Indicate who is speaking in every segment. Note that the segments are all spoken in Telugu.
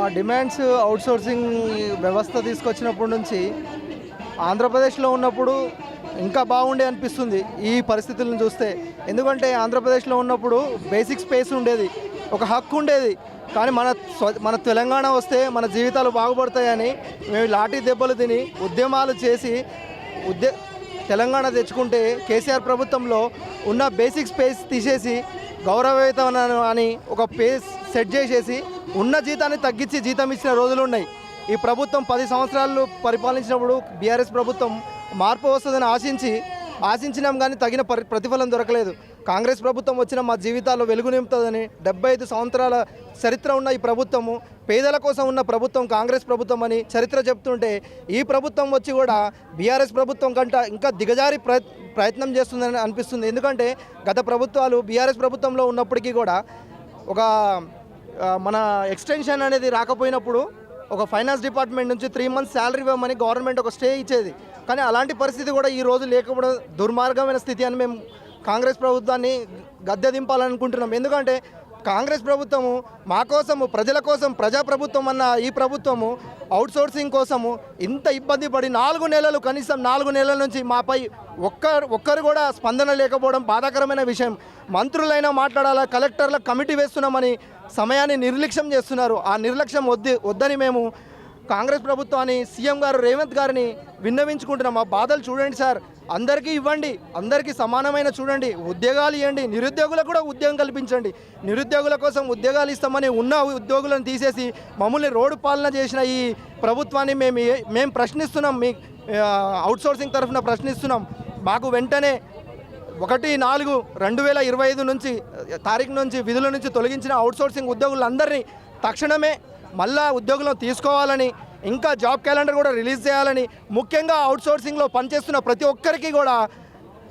Speaker 1: మా డిమాండ్స్ అవుట్సోర్సింగ్ వ్యవస్థ తీసుకొచ్చినప్పటి నుంచి ఆంధ్రప్రదేశ్లో ఉన్నప్పుడు ఇంకా బాగుండే అనిపిస్తుంది ఈ పరిస్థితులను చూస్తే. ఎందుకంటే ఆంధ్రప్రదేశ్లో ఉన్నప్పుడు బేసిక్ స్పేస్ ఉండేది ఒక హక్కు ఉండేది. కానీ మన మన తెలంగాణ వస్తే మన జీవితాలు బాగుపడతాయని మేము లాఠీ దెబ్బలు తిని ఉద్యమాలు చేసి ఉద్య తెలంగాణ తెచ్చుకుంటే కేసీఆర్ ప్రభుత్వంలో ఉన్న బేసిక్ స్పేస్ తీసేసి గౌరవవేతనం అని ఒక పేస్ సెట్ చేసేసి ఉన్న జీతాన్ని తగ్గించి జీతం ఇచ్చిన రోజులు ఉన్నాయి. ఈ ప్రభుత్వం పది సంవత్సరాలు పరిపాలించినప్పుడు బీఆర్ఎస్ ప్రభుత్వం మార్పు వస్తుందని ఆశించి ఆశించినాం కానీ తగిన పరి ప్రతిఫలం దొరకలేదు. కాంగ్రెస్ ప్రభుత్వం వచ్చిన మా జీవితాల్లో వెలుగు నింపుతుందని డెబ్బై ఐదు సంవత్సరాల చరిత్ర ఉన్న ఈ ప్రభుత్వము పేదల కోసం ఉన్న ప్రభుత్వం కాంగ్రెస్ ప్రభుత్వం అని చరిత్ర చెప్తుంటే ఈ ప్రభుత్వం వచ్చి కూడా బీఆర్ఎస్ ప్రభుత్వం కంట ఇంకా దిగజారి ప్రయత్నం చేస్తుందని అనిపిస్తుంది. ఎందుకంటే గత ప్రభుత్వాలు బీఆర్ఎస్ ప్రభుత్వంలో ఉన్నప్పటికీ కూడా ఒక మన ఎక్స్టెన్షన్ అనేది రాకపోయినప్పుడు ఒక ఫైనాన్స్ డిపార్ట్మెంట్ నుంచి త్రీ మంత్స్ శాలరీ ఇవ్వమని గవర్నమెంట్ ఒక స్టే ఇచ్చేది. కానీ అలాంటి పరిస్థితి కూడా ఈ రోజు లేకపోవడం దుర్మార్గమైన స్థితి అని మేము కాంగ్రెస్ ప్రభుత్వాన్ని గద్దె దింపాలనుకుంటున్నాం. ఎందుకంటే కాంగ్రెస్ ప్రభుత్వము మా కోసము ప్రజల కోసం ప్రజా ప్రభుత్వం అన్న ఈ ప్రభుత్వము అవుట్సోర్సింగ్ కోసము ఇంత ఇబ్బంది పడి నాలుగు నెలలు కనీసం నాలుగు నెలల నుంచి మాపై ఒక్క ఒక్కరు కూడా స్పందన లేకపోవడం బాధాకరమైన విషయం. మంత్రులైనా మాట్లాడాలా కలెక్టర్ల కమిటీ వేస్తున్నామని సమయాన్ని నిర్లక్ష్యం చేస్తున్నారు. ఆ నిర్లక్ష్యం వద్ది వద్దని మేము కాంగ్రెస్ ప్రభుత్వాన్ని సీఎం గారు రేవంత్ గారిని విన్నవించుకుంటున్నాం. మా బాధలు చూడండి సార్. అందరికీ ఇవ్వండి. అందరికీ సమానమైన చూడండి. ఉద్యోగాలు ఇవ్వండి నిరుద్యోగులకు కూడా ఉద్యోగం కల్పించండి. నిరుద్యోగుల కోసం ఉద్యోగాలు ఇస్తామని ఉన్న ఉద్యోగులను తీసేసి మమ్మల్ని రోడ్డు పాలన చేసిన ఈ ప్రభుత్వాన్ని మేము మేము ప్రశ్నిస్తున్నాం. మీ అవుట్సోర్సింగ్ తరఫున ప్రశ్నిస్తున్నాం. మాకు వెంటనే ఒకటి నాలుగు రెండు వేల ఇరవై ఐదు నుంచి తారీఖు నుంచి విధుల నుంచి తొలగించిన అవుట్సోర్సింగ్ ఉద్యోగులందరినీ తక్షణమే మళ్ళా ఉద్యోగులను తీసుకోవాలని ఇంకా జాబ్ క్యాలెండర్ కూడా రిలీజ్ చేయాలని ముఖ్యంగా అవుట్సోర్సింగ్లో పనిచేస్తున్న ప్రతి ఒక్కరికి కూడా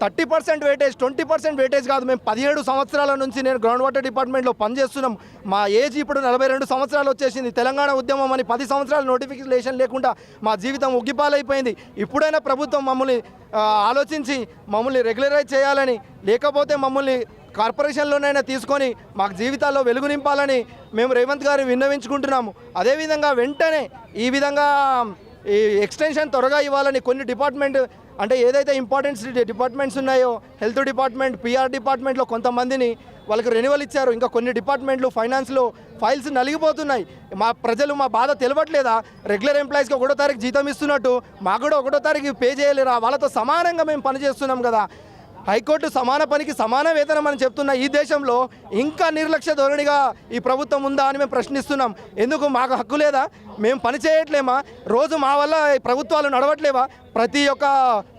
Speaker 1: thirty percent weightage twenty percent weightage కాదు. మేము పదిహేడు సంవత్సరాల నుంచి నేను గ్రౌండ్ వాటర్ డిపార్ట్మెంట్లో పనిచేస్తున్నాం. మా ఏజ్ ఇప్పుడు నలభై రెండు సంవత్సరాలు వచ్చేసింది. తెలంగాణ ఉద్యమం అని పది సంవత్సరాలు నోటిఫికేషన్ లేకుండా మా జీవితం ఉగ్గిపాలైపోయింది. ఇప్పుడైనా ప్రభుత్వం మమ్మల్ని ఆలోచించి మమ్మల్ని రెగ్యులరైజ్ చేయాలని లేకపోతే మమ్మల్ని కార్పొరేషన్లోనైనా తీసుకొని మాకు జీవితాల్లో వెలుగు నింపాలని మేము రేవంత్ గారిని విన్నవించుకుంటున్నాము. అదేవిధంగా వెంటనే ఈ విధంగా ఈ ఎక్స్టెన్షన్ త్వరగా ఇవ్వాలని కొన్ని డిపార్ట్మెంట్ అంటే ఏదైతే ఇంపార్టెన్స్ డిపార్ట్మెంట్స్ ఉన్నాయో హెల్త్ డిపార్ట్మెంట్ పిఆర్ డిపార్ట్మెంట్లో కొంతమందిని వాళ్ళకి రెన్యువల్ ఇచ్చారు. ఇంకా కొన్ని డిపార్ట్మెంట్లు ఫైనాన్స్లో ఫైల్స్ నలిగిపోతున్నాయి. మా ప్రజలు మా బాధ తెలవట్లేదా? రెగ్యులర్ ఎంప్లాయీస్కి ఒకటో తారీఖు జీతం ఇస్తున్నట్టు మాకు కూడా ఒకటో తారీఖు పే చేయలేరా వాళ్ళతో సమానంగా మేము పనిచేస్తున్నాం కదా. హైకోర్టు సమాన పనికి సమాన వేతనం అని చెప్తున్న ఈ దేశంలో ఇంకా నిర్లక్ష్య ధోరణిగా ఈ ప్రభుత్వం ఉందా అని మేము ప్రశ్నిస్తున్నాం. ఎందుకు? మాకు హక్కు లేదా? మేము పని చేయట్లేమా? రోజు మా వల్ల ఈ ప్రభుత్వాలు నడవట్లేవా? ప్రతి ఒక్క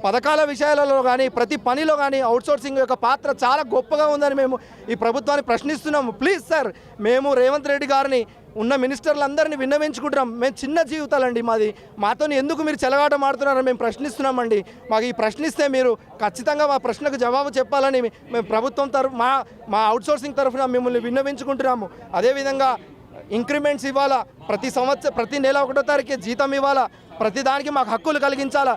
Speaker 1: పథకాల విషయాలలో కానీ ప్రతి పనిలో కానీ అవుట్సోర్సింగ్ యొక్క పాత్ర చాలా గొప్పగా ఉందని మేము ఈ ప్రభుత్వాన్ని ప్రశ్నిస్తున్నాము. ప్లీజ్ సార్ మేము రేవంత్ రెడ్డి గారిని ఉన్న మినిస్టర్లందరినీ విన్నవించుకుంటున్నాం. మేము చిన్న జీవితాలండి మాది. మాతో ఎందుకు మీరు చెలగాట మాడుతున్నారని మేము ప్రశ్నిస్తున్నామండి. మాకు ఈ ప్రశ్నిస్తే మీరు ఖచ్చితంగా మా ప్రశ్నకు జవాబు చెప్పాలని మేము ప్రభుత్వం తరఫు మా మా అవుట్సోర్సింగ్ తరఫున మిమ్మల్ని విన్నవించుకుంటున్నాము. అదేవిధంగా ఇంక్రిమెంట్స్ ఇవ్వాలా? ప్రతి సంవత్సరం ప్రతి నెల ఒకటో తారీఖు జీతం ఇవ్వాలా? ప్రతి దానికి మాకు హక్కులు కలిగించాలా?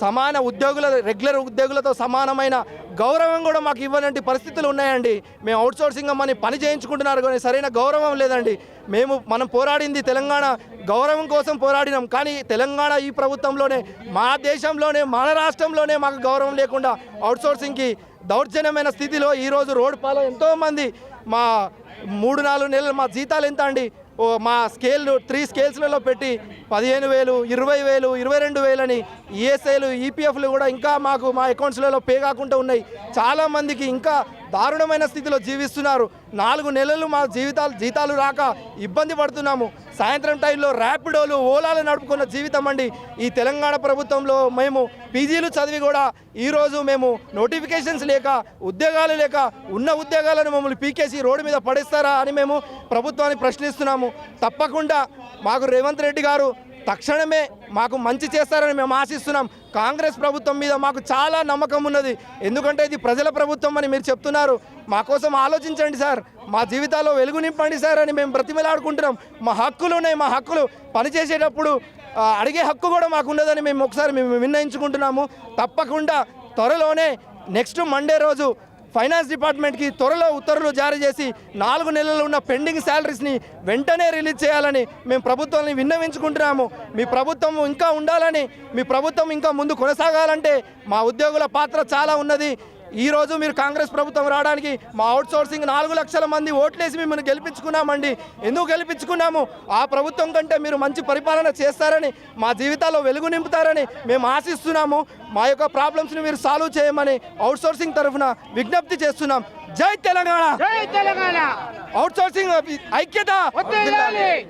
Speaker 1: సమాన ఉద్యోగుల రెగ్యులర్ ఉద్యోగులతో సమానమైన గౌరవం కూడా మాకు ఇవ్వనంటి పరిస్థితులు ఉన్నాయండి. మేము అవుట్సోర్సింగ్ అమ్మని పని చేయించుకుంటున్నారు కానీ సరైన గౌరవం లేదండి. మేము మనం పోరాడింది తెలంగాణ గౌరవం కోసం పోరాడినాం. కానీ తెలంగాణ ఈ ప్రభుత్వంలోనే మా దేశంలోనే మన రాష్ట్రంలోనే మాకు గౌరవం లేకుండా అవుట్సోర్సింగ్కి దౌర్జన్యమైన స్థితిలో ఈరోజు రోడ్డు పాలో ఎంతోమంది మా మూడు నాలుగు నెలలు మా జీతాలు ఎంత అండి? మా స్కేల్ త్రీ స్కేల్స్లలో పెట్టి పదిహేను వేలు ఇరవై వేలు ఇరవై రెండు వేలని ఈఎస్ఐలు ఈపీఎఫ్లు కూడా ఇంకా మాకు మా అకౌంట్స్లలో పే కాకుండా ఉన్నాయి. చాలామందికి ఇంకా దారుణమైన స్థితిలో జీవిస్తున్నారు. నాలుగు నెలలు మా జీవితాలు జీతాలు రాక ఇబ్బంది పడుతున్నాము. సాయంత్రం టైంలో ర్యాపిడోలు ఓలాలు నడుపుకున్న జీవితం అండి. ఈ తెలంగాణ ప్రభుత్వంలో మేము పీజీలు చదివి కూడా ఈరోజు మేము నోటిఫికేషన్స్ లేక ఉద్యోగాలు లేక ఉన్న ఉద్యోగాలను మమ్మల్ని పీకేసి రోడ్డు మీద పడేస్తారా అని మేము ప్రభుత్వాన్ని ప్రశ్నిస్తున్నాము. తప్పకుండా మాకు రేవంత్ రెడ్డి గారు తక్షణమే మాకు మంచి చేస్తారని మేము ఆశిస్తున్నాం. కాంగ్రెస్ ప్రభుత్వం మీద మాకు చాలా నమ్మకం ఉన్నది. ఎందుకంటే ఇది ప్రజల ప్రభుత్వం అని మీరు చెప్తున్నారు. మా కోసం ఆలోచించండి సార్. మా జీవితాల్లో వెలుగు నింపండి సార్ అని మేము బ్రతిమలాడుకుంటున్నాం. మా హక్కులు ఉన్నాయి. మా హక్కులు పనిచేసేటప్పుడు అడిగే హక్కు కూడా మాకు ఉన్నదని మేము ఒకసారి మేము నిర్ణయించుకుంటున్నాము. తప్పకుండా త్వరలోనే నెక్స్ట్ మండే రోజు ఫైనాన్స్ డిపార్ట్మెంట్కి త్వరలో ఉత్తర్వులు జారీ చేసి నాలుగు నెలలు ఉన్న పెండింగ్ శాలరీస్ని వెంటనే రిలీజ్ చేయాలని మేము ప్రభుత్వాన్ని విన్నవించుకుంటున్నాము. మీ ప్రభుత్వం ఇంకా ఉండాలని మీ ప్రభుత్వం ఇంకా ముందు కొనసాగాలంటే మా ఉద్యోగుల పాత్ర చాలా ఉన్నది. ఈ రోజు మీరు కాంగ్రెస్ ప్రభుత్వం రావడానికి మా అవుట్ సోర్సింగ్ నాలుగు లక్షల మంది ఓట్లేసి మిమ్మల్ని గెలిపించుకున్నామండి. ఎందుకు గెలిపించుకున్నాము? ఆ ప్రభుత్వం కంటే మీరు మంచి పరిపాలన చేస్తారని మా జీవితాల్లో వెలుగు నింపుతారని మేము ఆశిస్తున్నాము. మా యొక్క ప్రాబ్లమ్స్ని మీరు సాల్వ్ చేయమని అవుట్ సోర్సింగ్ తరఫున విజ్ఞప్తి చేస్తున్నాం. జై తెలంగాణ!
Speaker 2: జై తెలంగాణ!
Speaker 1: అవుట్ సోర్సింగ్ ఐక్యత